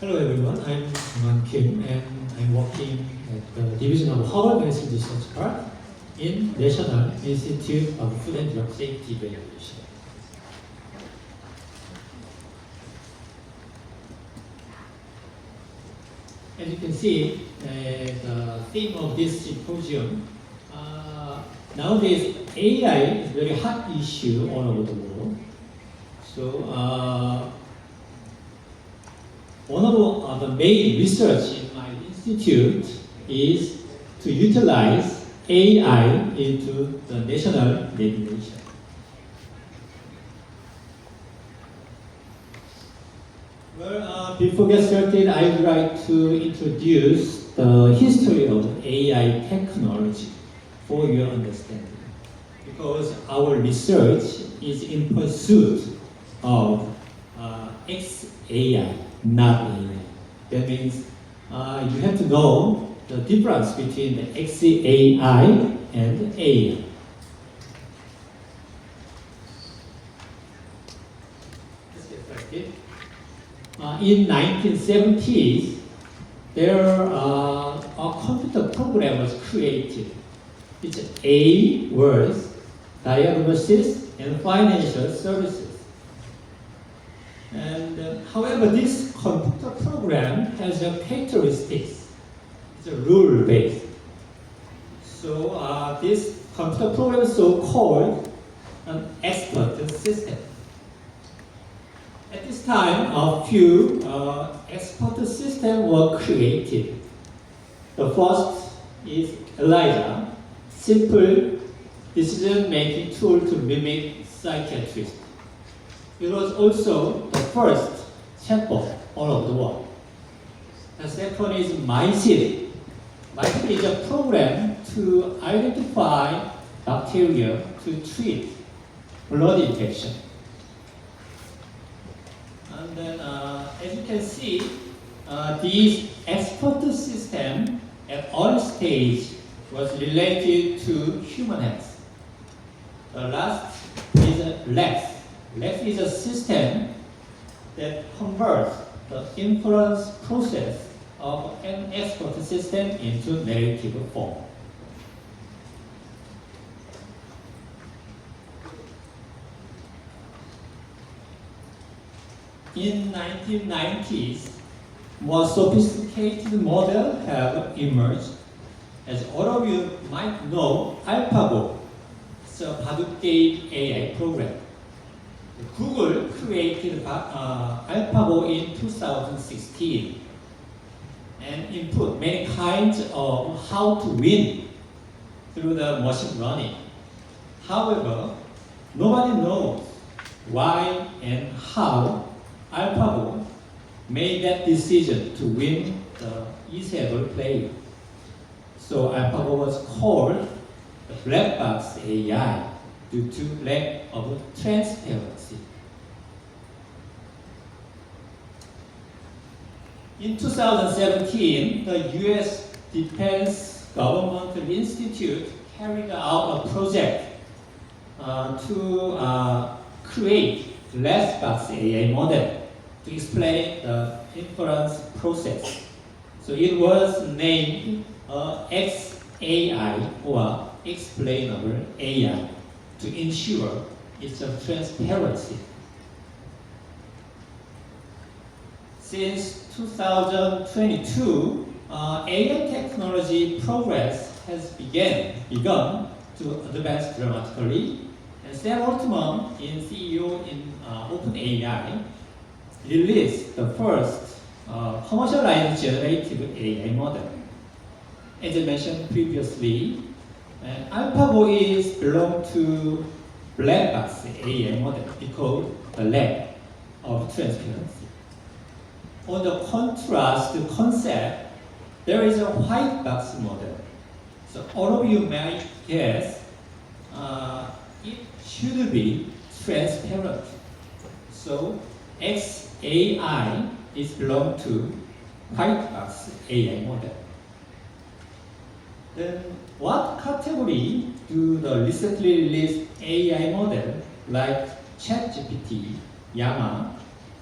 Hello everyone, I'm Man Kim and I'm working at the Division of Harvard Medicine Research Park in National Institute of Food and Drug Safety Evaluation. As you can see, uh, the theme of this symposium, uh, nowadays AI is a very hot issue all over the world. So uh, one of uh, the main research in my institute is to utilize AI into the national regulation. Well, uh, before get started, I would like to introduce the history of AI technology for your understanding. Because our research is in pursuit of uh, XAI, not AI. That means uh, you have to know the difference between the XAI and started. Uh, in 1970s, there uh, a computer program was created. It's A words, diagnosis and financial services. And uh, however, this computer program has a characteristics. It's a rule based. So uh, this computer program is so called an expert system. At this time, a few uh, expert systems were created. The first is ELIZA, simple decision-making tool to mimic psychiatrist. It was also the first chatbot all over the world. The second is MindSeed. MindSeed is a program to identify bacteria to treat blood infection. And then, uh, as you can see, uh, these expert system at all stage was related to human health. The last is Lex. Lex is a system that converts the inference process of an expert system into narrative form. In 1990s, more sophisticated models have emerged. As all of you might know, AlphaGo is a Hadoop AI program. Google created uh, AlphaGo in 2016 and input many kinds of how to win through the machine learning. However, nobody knows why and how AlphaGo made that decision to win the easable player. So AlphaGo was called the black box AI due to lack of transparency. In 2017, the US Defense Government Institute carried out a project uh, to uh, create black box AI model to explain the inference process. So it was named uh, XAI or explainable AI to ensure its transparency. Since 2022, uh, AI technology progress has began, begun to advance dramatically. And Sam Altman, in CEO in uh, OpenAI, released the first uh, commercialized generative AI model. As I mentioned previously, and AlphaGo is belong to black box AI model because the lack of transparency. On the contrast concept, there is a white box model. So all of you might guess uh, it should be transparent. So XAI is belong to white box AI model. Then what category do the recently released AI model like ChatGPT, Llama,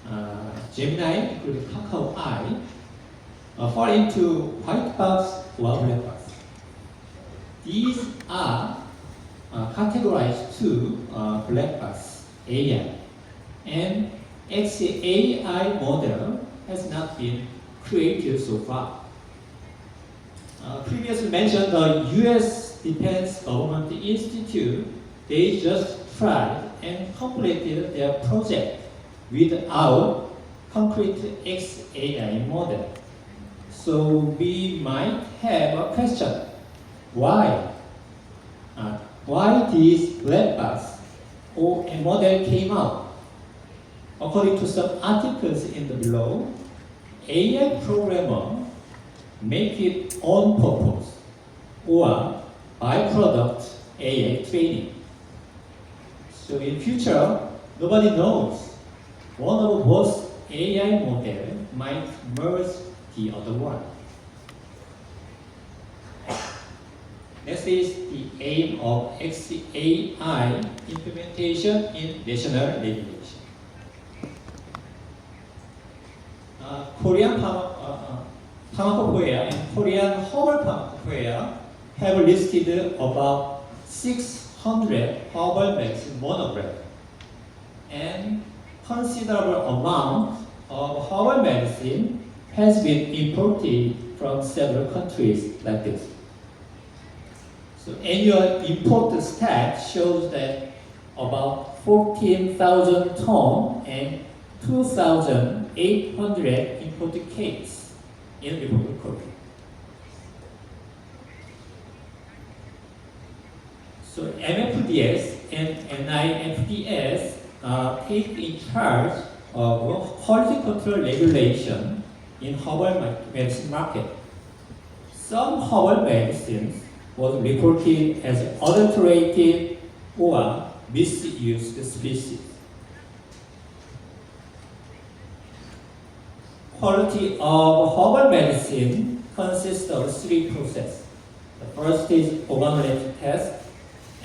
uh, Gemini, including Kakao Eye, uh, fall into white box or black box. These are uh, categorized to uh, black box AI, and XAI model has not been created so far. Uh, previously mentioned the U.S. Defense Government Institute, they just tried and completed their project without concrete XAI model. So we might have a question. Why? Uh, why this black box or a model came out? According to some articles in the below, AI programmer make it on purpose or byproduct AI training. So in future, nobody knows. One of both AI model might merge the other one. Next is the aim of XAI implementation in national regulation. Uh, Korean Pharma, uh, Pharmacopoeia and Korean Herbal Pharmacopoeia have listed about 600 herbal medicine monograph and considerable amount of herbal medicine has been imported from several countries like this. So annual import stat shows that about 14,000 ton and 2,800 imported case in Republic of. So MFDS and NIFDS uh, take in charge of quality control regulation in herbal medicine market. Some herbal medicines was reported as adulterated or misused species. Quality of herbal medicine consists of three processes. The first is organoleptic test,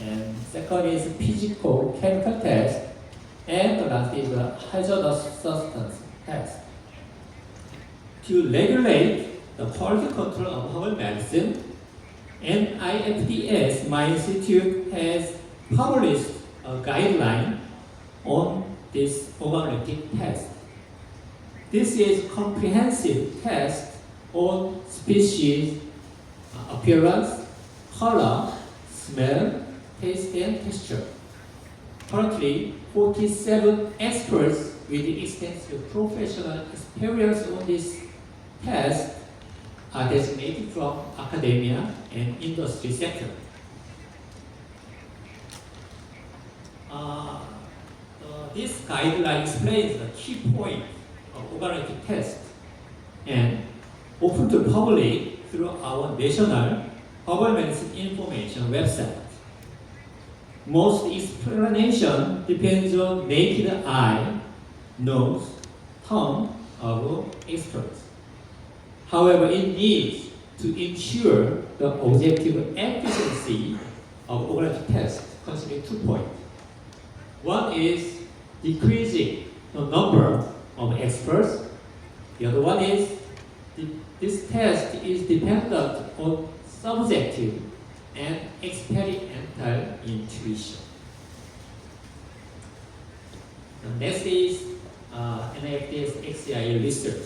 and second is physical chemical test, and the last is a hazardous substance test. To regulate the quality control of herbal medicine, NIFDS, my institute, has published a guideline on this organoleptic test. This is comprehensive test on species uh, appearance, color, smell, taste, and texture. Currently, 47 experts with extensive professional experience on this test are designated from academia and industry sector. Uh, uh, this guideline explains the key point of organoleptic test and open to public through our national medicine information website. Most explanation depends on naked eye, nose, tongue of experts. However, it needs to ensure the objective efficiency of organoleptic test, considering two points. One is decreasing the number of experts. The other one is this test is dependent on subjective and experimental intuition. The next is uh, NFTS XCI research.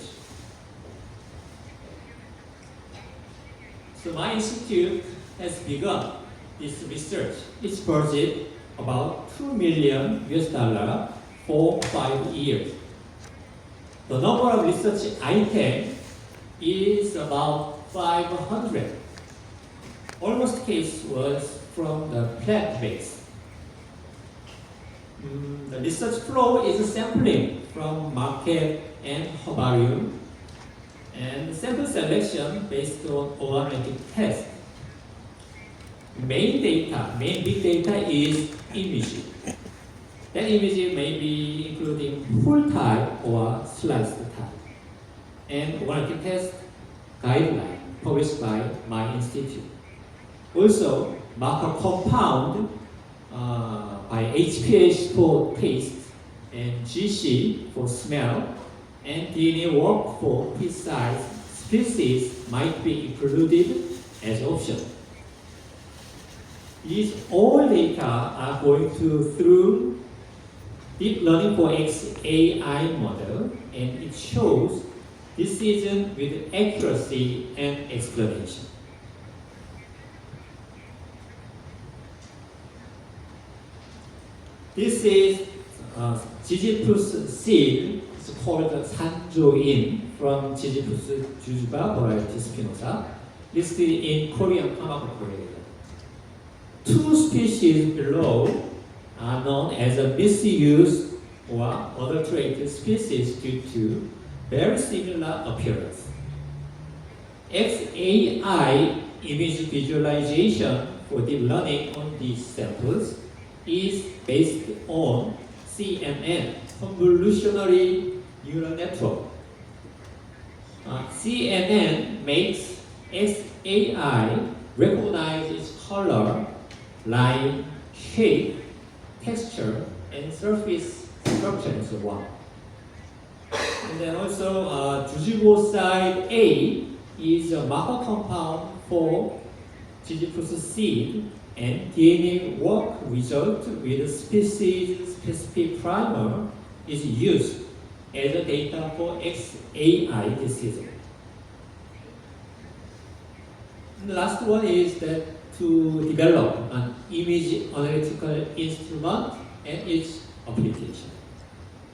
So my institute has begun this research. Its budget about 2 million US dollar for five years. The number of research items is about 500. Almost case was from the plant base. Mm, the research flow is sampling from market and herbarium and sample selection based on organoleptic test. Main data, main big data is image. That image may be including full type or sliced type. And organoleptic test guideline published by my institute. Also, marker compound uh, by HPH for taste and GC for smell, and DNA work for precise species might be included as option. These all data are going to through deep learning for AI model, and it shows decision with accuracy and explanation. This is uh, Gigipus seed. It's called Sanjoin from Gigipus jujuba variety spinosa, listed in Korean Pharmacopoeia. Two species below are known as a misused or adulterated species due to very similar appearance. XAI image visualization for deep learning on these samples is based on CNN, convolutionary neural network. Uh, CNN makes XAI recognize color, line, shape, texture, and surface structure and so on. And then also, uh, side A is a marker compound for Gigipus seed and DNA work result with species specific primer is used as a data for XAI decision. The last one is that to develop an image analytical instrument and its application.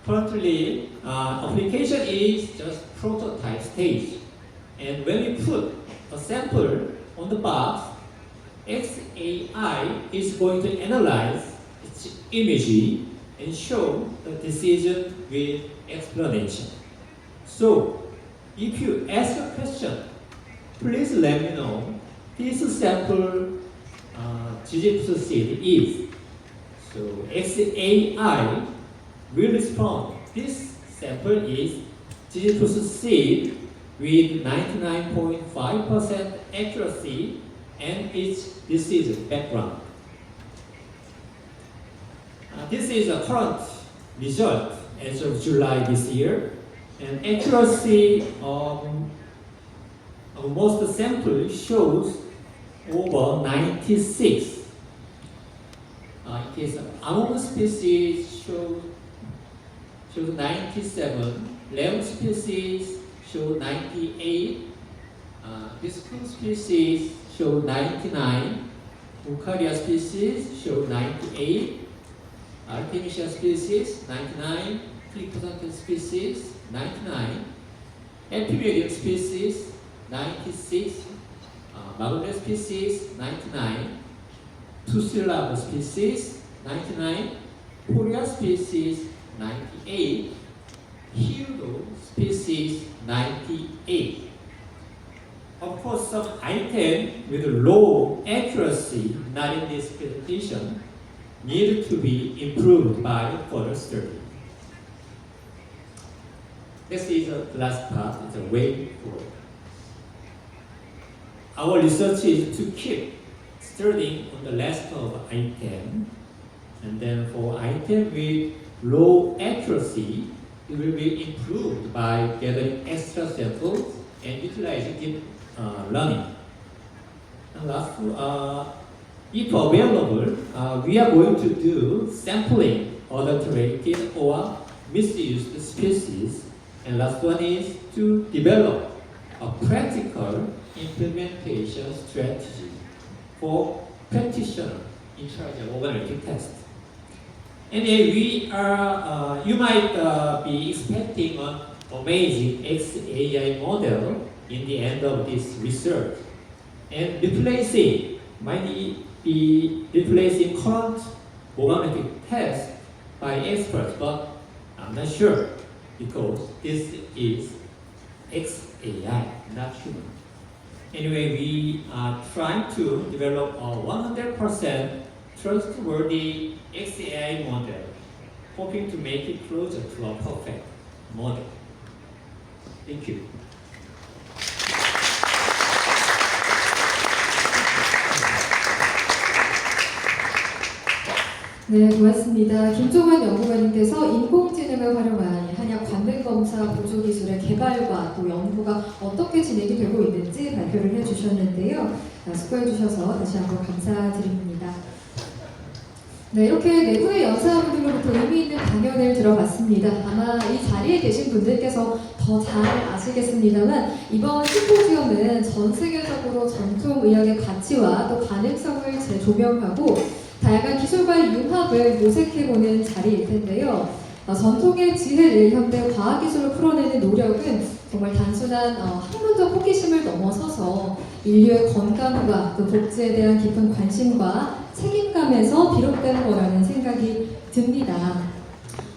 Currently, uh, application is just prototype stage. And when we put a sample on the box, XAI is going to analyze its image and show the decision with explanation. So, if you ask a question, please let me know this sample uh, Gigipus seed is. So, XAI will respond. This sample is Gigipus seed with 99.5% accuracy and its disease background. Uh, this is a current result as of July this year, and accuracy of, of most samples shows over 96. Uh, case of among species show, shows 97, lemon species show 98, uh, species show 99, Eukarya species show 98, Artemisia species 99, Trichosanthus species 99, Epimedium species 96, Magnolia species 99, Tusilava species 99, Korea species 98, Hildo species 98. Of course, some item with low accuracy not in this presentation need to be improved by further study. This is the last part, it's a way forward. Our research is to keep studying on the list of item, and then for item with low accuracy, it will be improved by gathering extra samples and utilizing deep uh, learning. And last, uh, if available, uh, we are going to do sampling adulterated or misused species. And last one is to develop a practical implementation strategy for practitioner in charge of organic test. And we are, uh, you might uh, be expecting an amazing XAI model in the end of this research. And replacing might be replacing current programmatic test by experts, but I'm not sure because this is XAI, not human. Anyway, we are trying to develop a 100% trustworthy XAI model, hoping to make it closer to a perfect model. Thank you. 네, 고맙습니다. 김종환 연구관님께서 인공지능을 활용한 한약 관능검사 보조 기술의 개발과 또 연구가 어떻게 진행이 되고 있는지 발표를 해주셨는데요. 아, 수고해주셔서 다시 한번 감사드립니다. 네, 이렇게 네 분의 연사분들로부터 의미 있는 강연을 들어봤습니다. 아마 이 자리에 계신 분들께서 더 잘 아시겠습니다만 이번 심포지엄은 전 세계적으로 전통 의학의 가치와 또 가능성을 재조명하고 다양한 기술과의 융합을 모색해보는 자리일 텐데요. 어, 전통의 지혜를 현대 과학기술로 풀어내는 노력은 정말 단순한 어, 학문적 호기심을 넘어서서 인류의 건강과 또 복지에 대한 깊은 관심과 책임감에서 비롯된 거라는 생각이 듭니다.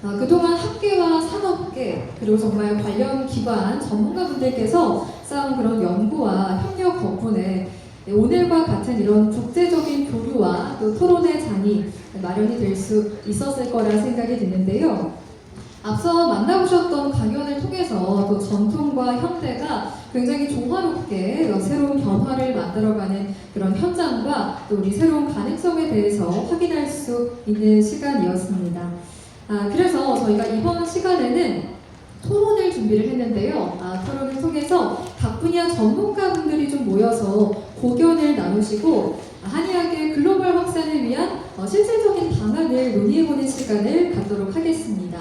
어, 그동안 학계와 산업계 그리고 정말 관련 기관 전문가분들께서 쌓은 그런 연구와 협력 덕분에 네, 오늘과 같은 이런 국제적인 교류와 또 토론의 장이 마련이 될 수 있었을 거라 생각이 드는데요. 앞서 만나보셨던 강연을 통해서 또 전통과 현대가 굉장히 조화롭게 새로운 변화를 만들어가는 그런 현장과 또 우리 새로운 가능성에 대해서 확인할 수 있는 시간이었습니다. 아, 그래서 저희가 이번 시간에는 토론을 준비를 했는데요. 아, 토론을 통해서 각 분야 전문가분들이 좀 모여서 고견을 나누시고 한의학의 글로벌 확산을 위한 어, 실질적인 방안을 논의해보는 시간을 갖도록 하겠습니다.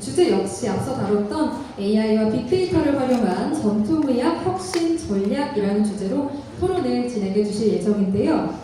주제 역시 앞서 다뤘던 AI와 빅데이터를 활용한 전통의학 혁신 전략이라는 주제로 토론을 진행해 주실 예정인데요.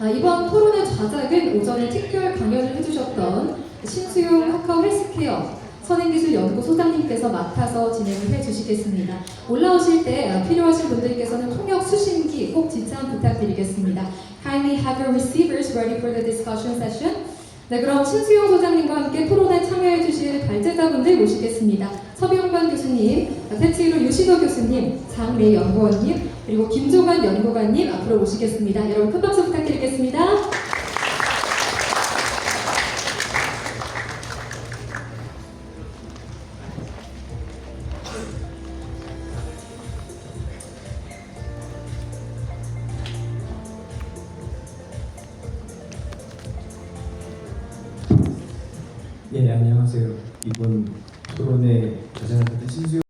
아, 이번 토론의 좌작은 오전에 특별 강연을 해주셨던 신수용 카카오 헬스케어 선행기술연구 소장님께서 맡아서 진행을 해주시겠습니다. 올라오실 때 아, 필요하신 분들께서는 통역 수신기 꼭 지참 부탁드리겠습니다. Kindly have your receivers ready for the discussion session. 네, 그럼 신수용 소장님과 함께 토론에 참여해 주실 발제자분들 모시겠습니다. 서병관 교수님, 태치로 유신호 교수님, 장래 연구원님, 그리고 김종환 연구관님 앞으로 모시겠습니다. 여러분 큰 박수 부탁드리겠습니다.